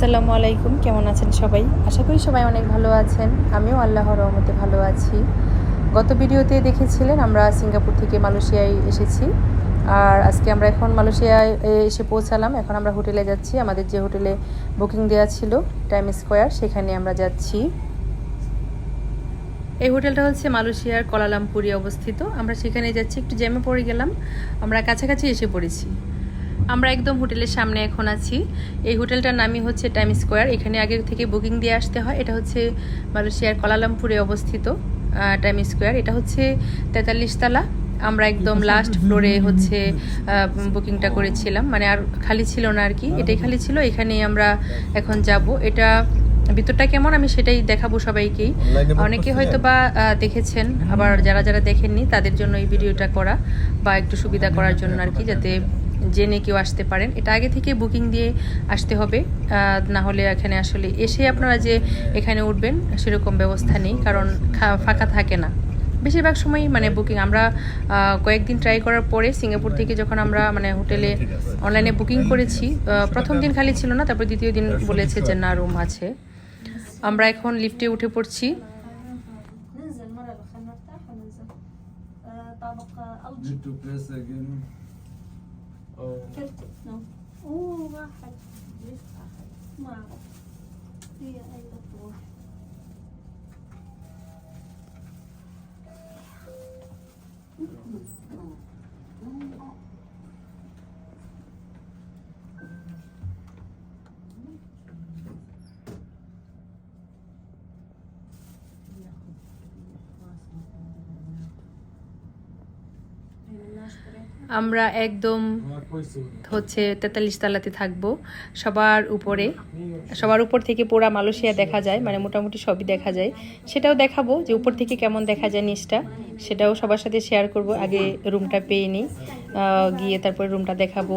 আসসালামু আলাইকুম, কেমন আছেন সবাই? আশা করি সবাই অনেক ভালো আছেন। আমিও আল্লাহর রহমতে ভালো আছি। গত ভিডিওতে দেখেছিলেন আমরা সিঙ্গাপুর থেকে মালয়েশিয়ায় এসেছি। আর আজকে আমরা এখন মালয়েশিয়ায় এসে পৌঁছালাম। এখন আমরা হোটেলে যাচ্ছি। আমাদের যে হোটেলে বুকিং দেওয়া ছিল টাইম স্কোয়ার, সেখানে আমরা যাচ্ছি। এই হোটেলটা হচ্ছে মালয়েশিয়ার কলালামপুরে অবস্থিত। আমরা সেখানে যাচ্ছি। একটু জ্যামে পড়ে গেলাম। আমরা কাছাকাছি এসে পড়েছি। আমরা একদম হোটেলের সামনে এখন আছি। এই হোটেলটার নামই হচ্ছে টাইম স্কোয়ার এখানে আগে থেকে বুকিং দিয়ে আসতে হয়। এটা হচ্ছে মালয়েশিয়ার কলালামপুরে অবস্থিত টাইম স্কোয়ার এটা হচ্ছে তেতাল্লিশ তালা। আমরা একদম লাস্ট ফ্লোরে হচ্ছে বুকিংটা করেছিলাম। মানে আর খালি ছিল না আর কি। এটাই খালি ছিল। এখানেই আমরা এখন যাব। এটা ভিতরটা কেমন আমি সেটাই দেখাবো সবাইকেই। অনেকে হয়তো বা দেখেছেন। আবার যারা যারা দেখেননি তাদের জন্য এই ভিডিওটা করা বা একটু সুবিধা করার জন্য আর কি যাতে জেনে কেউ আসতে পারেন। এটা আগে থেকে বুকিং দিয়ে আসতে হবে। না হলে এখানে আসলে এসে আপনারা যে এখানে উঠবেন সেরকম ব্যবস্থা নেই কারণ ফাঁকা থাকে না। বেশিরভাগ সময়ই মানে বুকিং আমরা কয়েকদিন ট্রাই করার পরে সিঙ্গাপুর থেকে যখন আমরা মানে হোটেলে অনলাইনে বুকিং করেছি প্রথম দিন খালি ছিল না তারপর দ্বিতীয় দিন বলেছে যে না রুম আছে। আমরা এখন লিফটে উঠে পড়ছি। Oh. Church, no? Oh, mahal. Yes, mahal. Mahal. Ay napo. আমরা একদম হচ্ছে তেতাল্লিশ তালাতে থাকব। সবার উপরে, সবার উপর থেকে পোড়া মালয়েশিয়া দেখা যায় মানে মোটামুটি সবই দেখা যায়। সেটাও দেখাবো যে উপর থেকে কেমন দেখা যায় নিচটা, সেটাও সবার সাথে শেয়ার করব। আগে রুমটা পেয়ে নিই গিয়ে তারপরে রুমটা দেখাবো।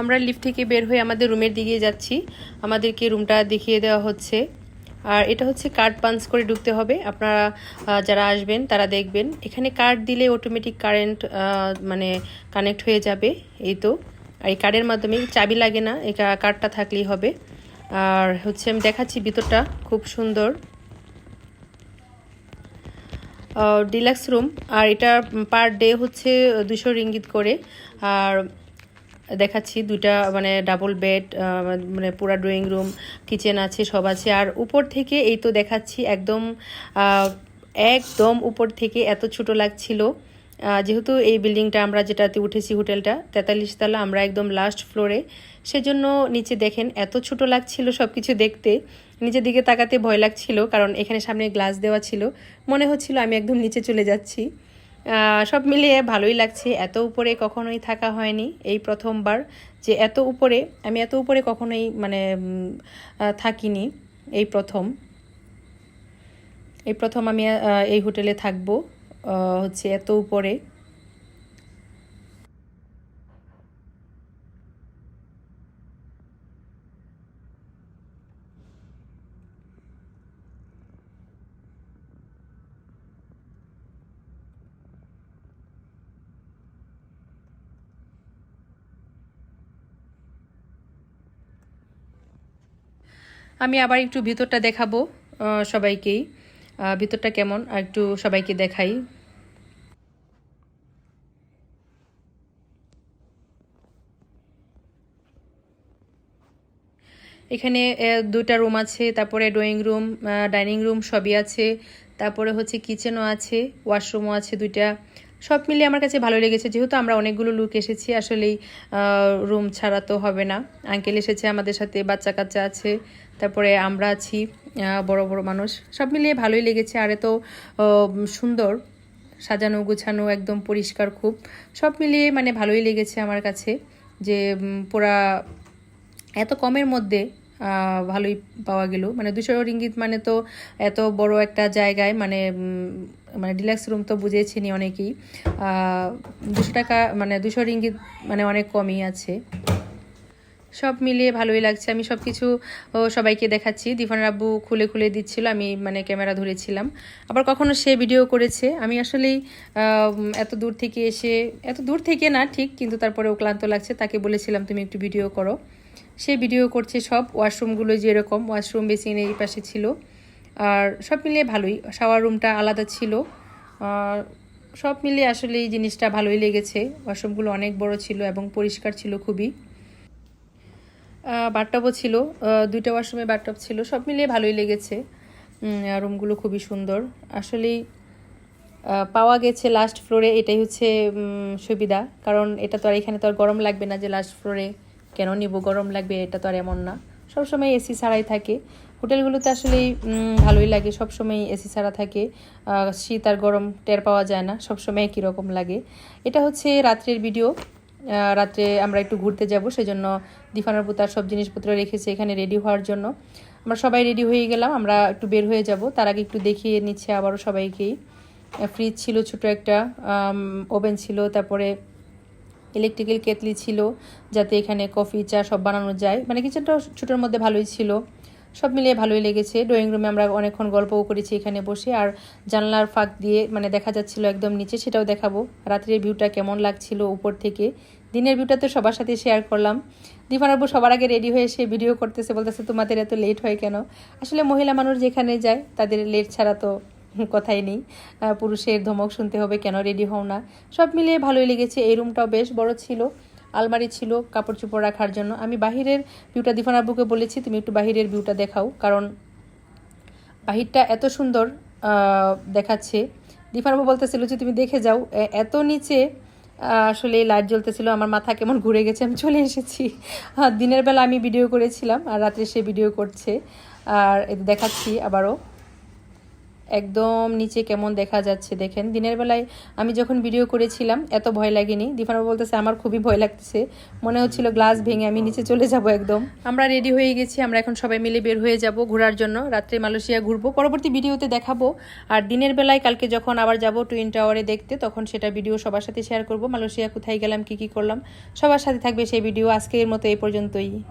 আমরা লিফট থেকে বের হয়ে আমাদের রুমের দিকে যাচ্ছি। আমাদেরকে রুমটা দেখিয়ে দেওয়া হচ্ছে। আর এটা হচ্ছে কার্ড পাঞ্চ করে ঢুকতে হবে। আপনারা যারা আসবেন তারা দেখবেন। এখানে কার্ড দিলে অটোমেটিক কারেন্ট মানে কানেক্ট হয়ে যাবে। এই তো। আর এই কার্ডের মাধ্যমে চাবি লাগে না, এই কার্ডটা থাকলেই হবে। আর হচ্ছে আমি দেখাচ্ছি ভিতরটা, খুব সুন্দর। ডিলাক্স রুম আর এটা পার ডে হচ্ছে দুশো রিঙ্গিত করে। আর দেখাচ্ছি, দুইটা মানে ডাবল বেড মানে পুরা ড্রয়িং রুম কিচেন আছে, সব আছে। আর উপর থেকে এই তো দেখাচ্ছি একদম একদম উপর থেকে এত ছোট লাগছিল। যেহেতু এই বিল্ডিংটা আমরা যেটাতে উঠেছি হোটেলটা, তেতাল্লিশ তলা, আমরা একদম লাস্ট ফ্লোরে সেজন্য নিচে দেখেন, এত ছোট লাগছিল সব কিছু দেখতে। নিচের দিকে তাকাতে ভয় লাগছিল, কারণ এখানে সামনে গ্লাস দেওয়া ছিল। মনে হচ্ছিল আমি একদম নিচে চলে যাচ্ছি। সব মিলিয়ে ভালোই লাগছে। এত উপরে কখনোই থাকা হয়নি এই প্রথমবার যে এত উপরে, আমি এত উপরে কখনোই মানে থাকিনি এই প্রথম। এই প্রথম আমি এই হোটেলে থাকব হচ্ছে এত উপরে। আমি আবার একটু ভিতরটা দেখাবো সবাইকেই। ভিতরটা কেমন? আর একটু সবাইকে দেখাই। এখানে দুটা রুম আছে, তারপরে ড্রয়িং রুম ডাইনিং রুম সবই আছে, তারপরে হচ্ছে কিচেনও আছে, ওয়াশরুমও আছে দুইটা। সব মিলিয়ে আমার কাছে ভালো লেগেছে। যেহেতু আমরা অনেকগুলো লুক এসেছি, আসলেই রুম ছাড়া তো হবে না। আঙ্কেল এসেছে, আমাদের সাথে বাচ্চা কাচ্চা আছে, তারপরে আমরা আছি বড় বড় মানুষ। সব মিলিয়ে ভালোই লেগেছে। আর এত সুন্দর সাজানো, গুছানো, একদম পরিষ্কার খুব। সব মিলিয়ে মানে ভালোই লেগেছে আমার কাছে যে পুরা এত কমের মধ্যে ভালোই পাওয়া গেল। মানে দুশো রিঙ্গিত মানে তো এত বড় একটা জায়গায় মানে মানে ডিলাক্স রুম তো বুঝেছিনি অনেকেই। দুশো টাকা মানে দুশো রিঙ্গিত মানে অনেক কমই আছে। সব মিলিয়ে ভালোই লাগছে। আমি সব কিছু সবাইকে দেখাচ্ছি। দিফান আব্বু খুলে খুলে দিচ্ছিল, আমি মানে ক্যামেরা ধরেছিলাম। আবার কখনো সে ভিডিও করেছে। আমি আসলেই এত দূর থেকে এসে, এত দূর থেকে না, ঠিক, কিন্তু তারপরেও ক্লান্ত লাগছে। তাকে বলেছিলাম, তুমি একটু ভিডিও করো। সে ভিডিও করছে সব ওয়াশরুমগুলো যেরকম ওয়াশরুম বেসিন এই পাশে ছিল। আর সব মিলিয়ে ভালোই শাওয়ার রুমটা আলাদা ছিল। সব মিলিয়ে আসলে এই জিনিসটা ভালোই লেগেছে। ওয়াশরুমগুলো অনেক বড় ছিল এবং পরিষ্কার ছিল খুবই। বাথটবও ছিল দুইটা ওয়াশরুমে বাথটব ছিল, সব মিলিয়ে ভালোই লেগেছে। রুমগুলো খুবই সুন্দর। আসলেই পাওয়া গেছে লাস্ট ফ্লোরে এটাই হচ্ছে সুবিধা। কারণ এটা তো আর এখানে তো আর গরম লাগবে না যে লাস্ট ফ্লোরে কেন নিব? গরম লাগবে, এটা তো আর এমন না। সবসময় এসি ছাড়াই থাকে। হোটেলগুলোতে আসলেই ভালোই লাগে। সবসময় এসি ছাড়া থাকে। শীত আর গরম টের পাওয়া যায় না। সবসময় একই রকম লাগে। এটা হচ্ছে রাত্রের ভিডিও রাত্রে আমরা একটু ঘুরতে যাব, সেজন্য দিফানার পুতার সব জিনিসপত্র রেখেছে এখানে রেডি হওয়ার জন্য। আমরা সবাই রেডি হয়ে গেলাম, আমরা একটু বের হয়ে যাব। তার আগে একটু দেখিয়ে নিচ্ছে আবারও সবাইকেই। ফ্রিজ ছিল ছোট একটা ওভেন ছিল, তারপরে ইলেকট্রিক্যাল কেতলি ছিল, যাতে এখানে কফি চা সব বানানো যায়। মানে কিচেনটা ছোটোর মধ্যে ভালোই ছিল। সব মিলিয়ে ভালোই লেগেছে। ড্রয়িং রুমে আমরা অনেকক্ষণ গল্পও করেছি এখানে বসে। আর জানলার ফাঁক দিয়ে মানে দেখা যাচ্ছিল একদম নিচে, সেটাও দেখাবো। রাত্রের ভিউটা কেমন লাগছিল উপর থেকে। দিনের ভিউটা তো সবার সাথে শেয়ার করলাম। দিফানাবু সবার আগে রেডি হয়ে সে ভিডিও করতেছে, বলতেছে, তোমাদের এত লেট হয় কেন? আসলে মহিলা মানুষ যেখানে যায়, তাদের লেট ছাড়া তো কথাই নেই। পুরুষের ধমক শুনতে হবে, কেন রেডি হও না? সব মিলিয়ে ভালোই লেগেছে। এই রুমটাও বেশ বড় ছিল। আলমারি ছিল, কাপড় চোপড় রাখার জন্য। আমি বাহিরের ভিউটা দিফান বলেছি, তুমি একটু বাহিরের ভিউটা দেখাও। কারণ বাহিরটা এত সুন্দর দেখাচ্ছে। দিফান আব্বু বলতেছিল যে, তুমি দেখে যাও। এত নিচে আসলে লাইট জ্বলতেছিল, আমার মাথা কেমন ঘুরে গেছে, আমি চলে এসেছি। দিনের বেলা আমি ভিডিও করেছিলাম, আর রাত্রে সে ভিডিও করছে। আর এই দেখাচ্ছি আবারও। একদম নিচে কেমন দেখা যাচ্ছে দেখেন। দিনের বেলায় আমি যখন ভিডিও করেছিলাম, এত ভয় লাগেনি। দীপানো বলতেছে, আমার খুবই ভয় লাগতেছে। মনে হচ্ছিল গ্লাস ভেঙে আমি নিচে চলে যাব একদম। আমরা রেডি হয়ে গেছি, আমরা এখন সবাই মিলে বের হয়ে যাব ঘোরার জন্য। রাত্রে মালয়েশিয়া ঘুরবো, পরবর্তী ভিডিওতে দেখাবো। আর দিনের বেলায় কালকে যখন আবার যাব টুইন টাওয়ারে দেখতে, তখন সেটা ভিডিও সবার সাথে শেয়ার করব। মালয়েশিয়া কোথায় গেলাম, কি কি করলাম, সবার সাথে থাকবে সেই ভিডিও আজকের মতো এই পর্যন্তই।